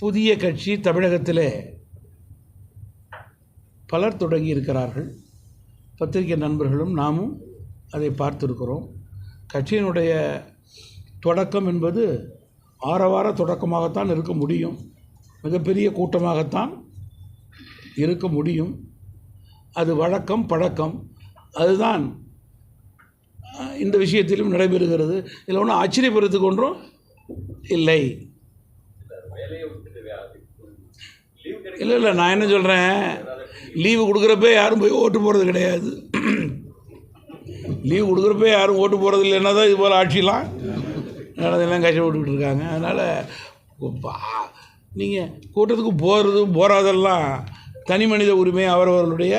புதிய கட்சி தமிழகத்திலே பலர் தொடங்கி இருக்கிறார்கள் பத்திரிகை நண்பர்களும் நாமும் அதை பார்த்திருக்கிறோம். கட்சியினுடைய தொடக்கம் என்பது ஆரவார தொடக்கமாகத்தான் இருக்க முடியும். மிகப்பெரிய கூட்டமாகத்தான் இருக்க முடியும். அது வழக்கம் பழக்கம். அதுதான் இந்த விஷயத்திலும் நடைபெறுகிறது. இதில் ஒன்றும் ஆச்சரியப்படுறதுக்கு ஒன்றும் இல்லை. இல்லை இல்லை நான் என்ன சொல்கிறேன் லீவு கொடுக்குறப்ப யாரும் போய் ஓட்டு போகிறது கிடையாது. லீவு கொடுக்குறப்ப யாரும் ஓட்டு போகிறது இல்லைன்னா தான் இது போல் ஆட்சிலாம் நடந்தெல்லாம் கஷ்டப்பட்டுக்கிட்டு இருக்காங்க. அதனால் நீங்கள் கூட்டத்துக்கு போகிறது போகாதெல்லாம் தனி மனித உரிமை அவரவர்களுடைய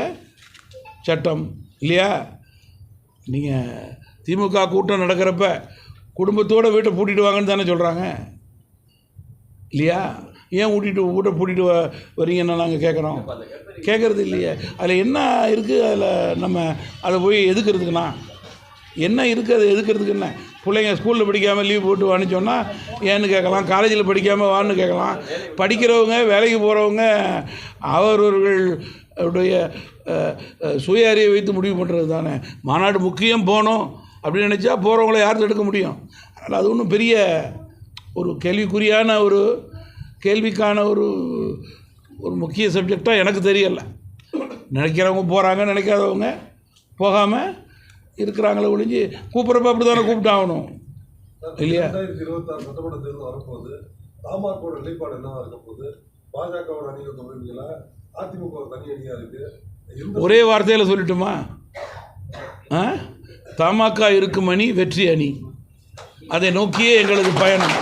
சட்டம் இல்லையா? நீங்கள் திமுக கூட்டம் நடக்கிறப்ப குடும்பத்தோடு வீட்டை பூட்டிட்டு வாங்கன்னு தானே சொல்கிறாங்க இல்லையா? ஏன் ஊட்டிட்டு ஊட்ட பூட்டிட்டு வ வரீங்கன்னு நாங்கள் கேட்குறோம் கேட்குறது இல்லையே. அதில் என்ன இருக்குது அதில் நம்ம அதை போய் எதுக்கிறதுக்குண்ணா? என்ன இருக்குது அது எதுக்கிறதுக்கு என்ன? பிள்ளைங்க ஸ்கூலில் படிக்காமல் லீவ் போட்டு வான்னு சொன்னால் ஏன்னு கேட்கலாம். காலேஜில் படிக்காமல் வான்னு கேட்கலாம். படிக்கிறவங்க வேலைக்கு போகிறவங்க அவரவர்களுடைய அஹ், சுய அறிவை வைத்து முடிவு பண்ணுறது தானே. மாநாடு முக்கியம் போகணும் அப்படின்னு நினச்சா போகிறவங்கள யார் தடுக்க முடியும்? அதனால் அது ஒன்றும் பெரிய ஒரு கேள்விக்குறியான ஒரு கேள்விக்கான ஒரு ஒரு முக்கிய சப்ஜெக்டாக எனக்கு தெரியலை. நினைக்கிறவங்க போகிறாங்க நினைக்காதவங்க போகாமல் இருக்கிறாங்களே ஒழிஞ்சு கூப்பிட்றப்ப அப்படி தானே கூப்பிட்டாகணும். இல்லையா? இருபத்தாறு சட்டமன்ற தேர்தல் வரப்போகுது தாமாக்கோட நிலைப்பாடு என்னவா இருக்க போகுது பாஜகவோட அணிகள் தொகுதிகளா அதிமுக ஒரு தனி அணியா இருக்கு? எந்த ஒரே வார்த்தையில் சொல்லட்டுமா? ஆ? தமாக இருக்கும் அணி வெற்றி அணி. அதை நோக்கியே எங்களது பயணம்.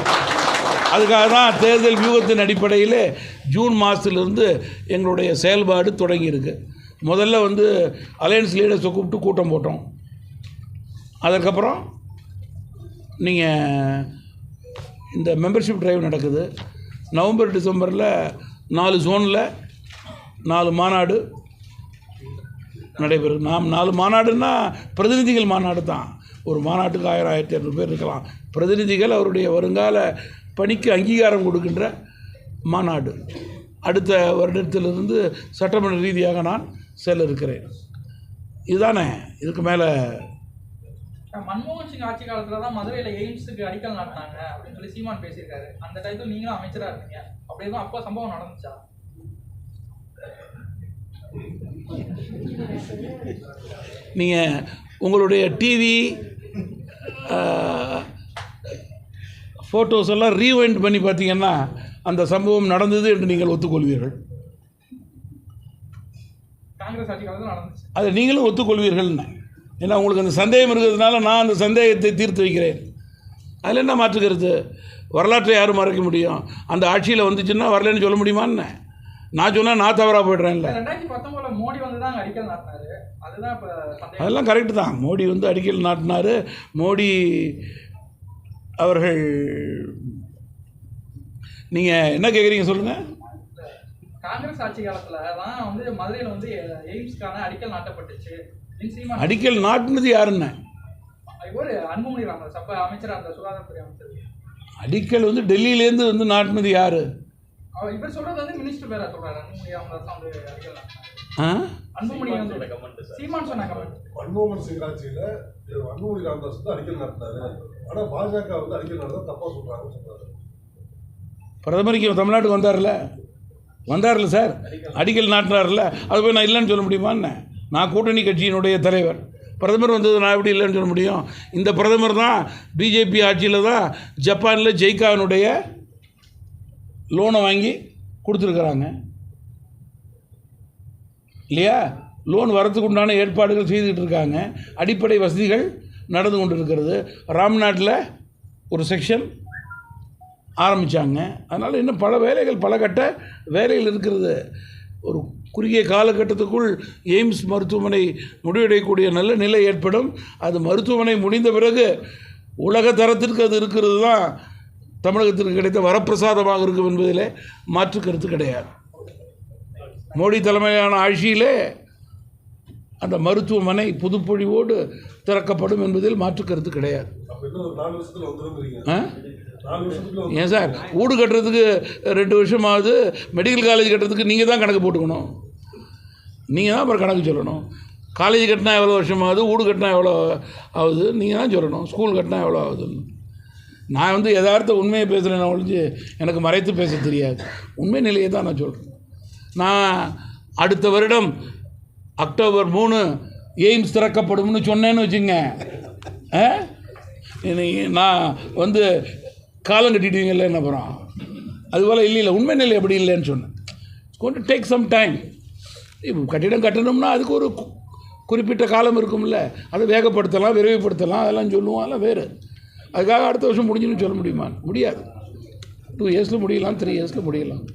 அதுக்காக தான் தேர்தல் வியூகத்தின் அடிப்படையில் ஜூன் மாதத்துலேருந்து எங்களுடைய செயல்பாடு தொடங்கியிருக்கு. முதல்ல வந்து அலையன்ஸ் லீடர்ஸை கூப்பிட்டு கூட்டம் போட்டோம். அதற்கப்புறம் நீங்கள் இந்த மெம்பர்ஷிப் டிரைவ் நடக்குது. நவம்பர் டிசம்பரில் நாலு ஜோனில் நாலு மாநாடு நடைபெறும் நாம் நாலு மாநாடுன்னா பிரதிநிதிகள் மாநாடு தான். ஒரு மாநாட்டுக்கு ஆயிரம் ஆயிரத்தி இரநூறு பேர் இருக்கலாம். பிரதிநிதிகள் அவருடைய வருங்கால பணிக்கு அங்கீகாரம் கொடுக்கின்ற மாநாடு. அடுத்த வருடத்திலிருந்து சட்டமன்ற ரீதியாக நான் செல்ல இருக்கிறேன். இதுதானே? இதுக்கு மேலே மன்மோகன் சிங் ஆட்சி காலத்துல தான் மதுரையில எய்ம்ஸுக்கு அடிக்கல் நாட்டினாங்க அப்படின்னு சொல்லி சீமான் பேசியிருக்காரு. அந்த டயத்துல நீங்களும் அமைச்சரா இருக்கீங்க அப்படியே தான் அப்போ சம்பவம் நடந்துச்சா? நீங்கள் உங்களுடைய டிவி ஃபோட்டோஸ் எல்லாம் ரீவைண்ட் பண்ணி பார்த்தீங்கன்னா அந்த சம்பவம் நடந்தது என்று நீங்கள் ஒத்துக்கொள்வீர்கள். அதை நீங்களும் ஒத்துக்கொள்வீர்கள்னு ஏன்னா உங்களுக்கு அந்த சந்தேகம் இருக்கிறதுனால நான் அந்த சந்தேகத்தை தீர்த்து வைக்கிறேன். அதில் என்ன மாற்றுக்கிறது வரலாற்றை யாரும் மறைக்க முடியும்? அந்த ஆட்சியில் வந்துச்சுன்னா வரலன்னு சொல்ல முடியுமான்னு நான் சொன்னால் நான் தவறாக போய்ட்றேன்ல. ரெண்டாயிரத்தி பத்தொன்பதுல மோடி வந்து சந்தேகம். அதெல்லாம் கரெக்டு தான். மோடி வந்து அடிக்கல் நாட்டினார். மோடி அவர்கள் நீங்கள் என்ன கேட்குறீங்க சொல்லுங்கள் காங்கிரஸ் ஆட்சி காலத்துல தான் வந்து மதுரையில வந்து எய்ம்ஸ்க்கான அடிக்கல் நாட்டப்பட்டுச்சு. அடிக்கல் நாட்டினது யாருன்னு அன்புமணி ராமதாஸ் அப்ப அமைச்சரா அந்த சுகாதாரத்துறை அமைச்சர். அடிக்கல் வந்து டெல்லியிலேருந்து வந்து நாட்டினது யார்? இவர் சொல்றது வந்து மினிஸ்டர் பேரா சொல்றாரு அன்புமணி ராமதாஸ் வந்து அடிக்கல் அன்புமணி வந்து சீமான் சொன்னாங்க. மன்மோகன் சிங் ஆட்சியில அன்புமணி ராமதாஸ் தான் அடிக்கல் நடத்தினாரு ஆனா பாஜக வந்து நடந்தா பிரதமருக்கு தமிழ்நாட்டுக்கு வந்தார்ல? வந்தார்ல சார். அடிக்கல் நாட்டினார்ல? அது போய் நான் இல்லைன்னு சொல்ல முடியுமான்னு நான் கூட்டணி கட்சியினுடைய தலைவர். பிரதமர் வந்தது நான் எப்படி இல்லைன்னு சொல்ல முடியும்? இந்த பிரதமர் தான் பிஜேபி ஆட்சியில் தான் ஜப்பானில் ஜெய்கானுடைய லோனை வாங்கி கொடுத்துருக்குறாங்க. இல்லையா? லோன் வரத்துக்கு உண்டான ஏற்பாடுகள் செய்துக்கிட்டு இருக்காங்க அடிப்படை வசதிகள் நடந்து கொண்டு இருக்கிறது ராம்நாட்டில் ஒரு செக்ஷன் ஆரம்பித்தாங்க அதனால் இன்னும் பல வேலைகள் பல கட்ட வேலைகள் இருக்கிறது. ஒரு குறுகிய காலகட்டத்துக்குள் எய்ம்ஸ் மருத்துவமனை முடிவடையக்கூடிய நல்ல நிலை ஏற்படும். அது மருத்துவமனை முடிந்த பிறகு உலக தரத்திற்கு அது இருக்கிறது தான். தமிழகத்திற்கு கிடைத்த வரப்பிரசாதமாக இருக்கும் என்பதிலே மாற்று கருத்து கிடையாது. மோடி தலைமையிலான ஆட்சியிலே அந்த மருத்துவமனை புதுப்பொழிவோடு திறக்கப்படும் என்பதில் மாற்று கருத்து கிடையாது. ஏன் சார்? வீடு கட்டுறதுக்கு ரெண்டு வருஷம் ஆகுது மெடிக்கல் காலேஜ் கட்டுறதுக்கு நீங்கள் தான் கணக்கு போட்டுக்கணும். நீங்கள் தான் அப்புறம் கணக்கு சொல்லணும். காலேஜ் கட்டினா எவ்வளோ வருஷம் ஆகுது வீடு கட்டினா எவ்வளோ ஆகுது நீங்கள் தான் சொல்லணும். ஸ்கூல் கட்டினா எவ்வளோ ஆகுதுன்னு. நான் வந்து யதார்த்த உண்மையை பேசுகிறேன் ஒழிஞ்சு எனக்கு மறைத்து பேச தெரியாது. உண்மை நிலையை தான் நான் சொல்கிறேன் நான் அடுத்த வருடம் அக்டோபர் மூணு எய்ம்ஸ் திறக்கப்படும்னு சொன்னேன்னு வச்சுங்க. ஆ? நான் வந்து காலம் கட்டிட்டீங்கல்ல என்ன அப்புறம்? அதுபோல் இல்லை இல்லை உண்மை நிலை எப்படி இல்லைன்னு சொன்னேன். கொண்டு டேக் சம் டைம் இப்போ கட்டிடம் கட்டணும்னா அதுக்கு ஒரு குறிப்பிட்ட காலம் இருக்கும்ல. அதை வேகப்படுத்தலாம் விரைவுபடுத்தலாம் அதெல்லாம் சொல்லுவோம் அதெல்லாம் வேறு. அதுக்காக அடுத்த வருஷம் முடிஞ்சுன்னு சொல்ல முடியுமா? முடியாது. டூ இயர்ஸில் முடியலாம் த்ரீ இயர்ஸில் முடியலாம்.